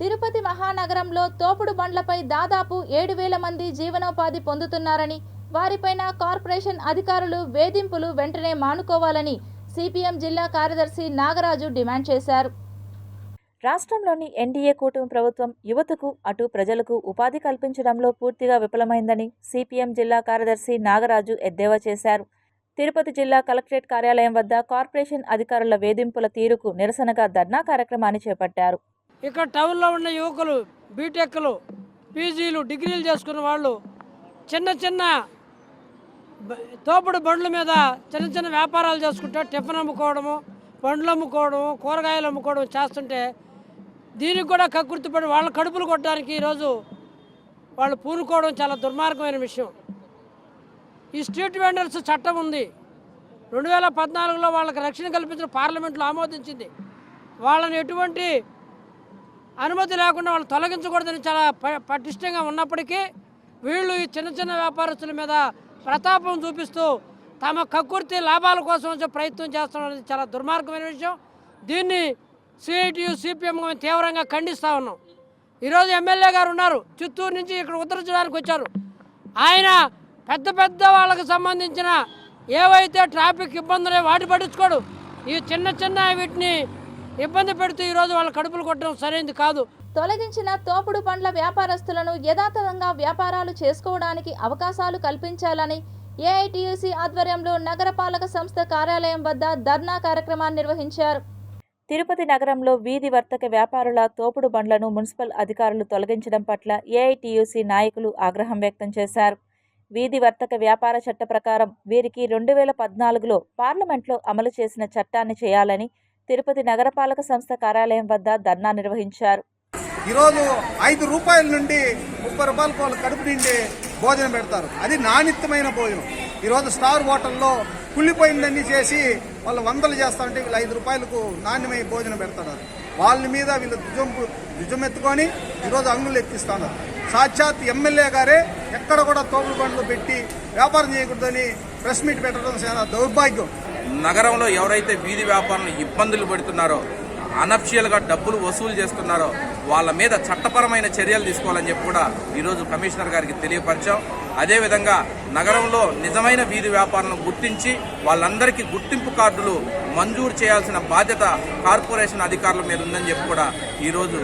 తిరుపతి మహానగరంలో తోపుడు బండ్లపై దాదాపు ఏడు వేల మంది జీవనోపాధి పొందుతున్నారని వారిపైన కార్పొరేషన్ అధికారులు వేధింపులు వెంటనే మానుకోవాలని సిపిఎం జిల్లా కార్యదర్శి నాగరాజు డిమాండ్ చేశారు. రాష్ట్రంలోని ఎన్డీఏ కూటమి ప్రభుత్వం యువతకు అటు ప్రజలకు ఉపాధి కల్పించడంలో పూర్తిగా విఫలమైందని సిపిఎం జిల్లా కార్యదర్శి నాగరాజు ఎద్దేవా చేశారు. తిరుపతి జిల్లా కలెక్టరేట్ కార్యాలయం వద్ద కార్పొరేషన్ అధికారుల వేధింపుల తీరుకు నిరసనగా ధర్నా కార్యక్రమాన్ని చేపట్టారు. ఇక్కడ టౌన్లో ఉన్న యువకులు బీటెక్లు పీజీలు డిగ్రీలు చేసుకున్న వాళ్ళు చిన్న చిన్న తోపుడు బండ్ల మీద చిన్న చిన్న వ్యాపారాలు చేసుకుంటూ టిఫిన్ అమ్ముకోవడము పండ్లు అమ్ముకోవడము కూరగాయలు అమ్ముకోవడం చేస్తుంటే దీనికి కూడా కకృతిపడి వాళ్ళ కడుపులు కొట్టడానికి ఈరోజు వాళ్ళు పూనుకోవడం చాలా దుర్మార్గమైన విషయం. ఈ స్ట్రీట్ వెండర్స్ చట్టం ఉంది. రెండు వేల పద్నాలుగులో వాళ్ళకి రక్షణ కల్పించిన పార్లమెంట్లో ఆమోదించింది. వాళ్ళని ఎటువంటి అనుమతి లేకుండా వాళ్ళు తొలగించకూడదని చాలా ప- పటిష్టంగా ఉన్నప్పటికీ వీళ్ళు ఈ చిన్న చిన్న వ్యాపారస్తుల మీద ప్రతాపం చూపిస్తూ తమ కక్కుర్తి లాభాల కోసం ప్రయత్నం చేస్తున్నది చాలా దుర్మార్గమైన విషయం. దీన్ని సిఐటియు సిపిఎం తీవ్రంగా ఖండిస్తూ ఉన్నాం. ఈరోజు ఎమ్మెల్యే గారు ఉన్నారు. చిత్తూరు నుంచి ఇక్కడ ఉద్ధరించడానికి వచ్చారు. ఆయన పెద్ద పెద్ద వాళ్ళకు సంబంధించిన ఏవైతే ట్రాఫిక్ ఇబ్బందులు వాటి పట్టించుకోడు. ఈ చిన్న చిన్న వీటిని ఇబ్బంది పెడుతూ ఈరోజు వాళ్ళ కడుపులు కొట్టడం సరైనది కాదు. తొలగించిన తోపుడు పండ్ల వ్యాపారస్తులను యథాతథంగా వ్యాపారాలు చేసుకోవడానికి అవకాశాలు కల్పించాలని ఏఐటియుసి ఆధ్వర్యంలో నగరపాలక సంస్థ కార్యాలయం వద్ద ధర్నా కార్యక్రమాన్ని నిర్వహించారు. తిరుపతి నగరంలో వీధి వర్తక వ్యాపారుల తోపుడు బండ్లను మున్సిపల్ అధికారులు తొలగించడం పట్ల ఏఐటియుసి నాయకులు ఆగ్రహం వ్యక్తం చేశారు. వీధి వర్తక వ్యాపార చట్ట ప్రకారం వీరికి రెండు వేల పద్నాలుగులో పార్లమెంట్లో అమలు చేసిన చట్టాన్ని చేయాలని తిరుపతి నగరపాలక సంస్థ కార్యాలయం వద్ద ధర్నా నిర్వహించారు. ఈరోజు ఐదు రూపాయల నుండి ముప్పై రూపాయలకు వాళ్ళు కడుపు నిండి భోజనం పెడతారు. అది నాణ్యతమైన భోజనం. ఈరోజు స్టార్ హోటల్లో కుళ్ళిపోయిందన్నీ చేసి వాళ్ళు వందలు చేస్తామంటే వీళ్ళు ఐదు రూపాయలకు నాణ్యమైన భోజనం పెడతారు. వాళ్ళ మీద వీళ్ళు దుజం దుజమెత్తుకొని ఈరోజు అంగులు ఎత్తిస్తున్నారు. సాక్షాత్ ఎమ్మెల్యే గారే ఎక్కడ కూడా తోపుడు బండ్లు పెట్టి వ్యాపారం చేయకూడదని ప్రెస్ మీట్ పెట్టడం చాలా దౌర్భాగ్యం. నగరంలో ఎవరైతే వీధి వ్యాపారులు ఇబ్బందులు పెడుతున్నారో అనఫిషియల్గా డబ్బులు వసూలు చేస్తున్నారో వాళ్ళ మీద చట్టపరమైన చర్యలు తీసుకోవాలని చెప్పి కూడా ఈరోజు కమిషనర్ గారికి తెలియపరిచాం. అదేవిధంగా నగరంలో నిజమైన వీధి వ్యాపారులను గుర్తించి వాళ్ళందరికీ గుర్తింపు కార్డులు మంజూరు చేయాల్సిన బాధ్యత కార్పొరేషన్ అధికారుల మీద ఉందని చెప్పి కూడా ఈరోజు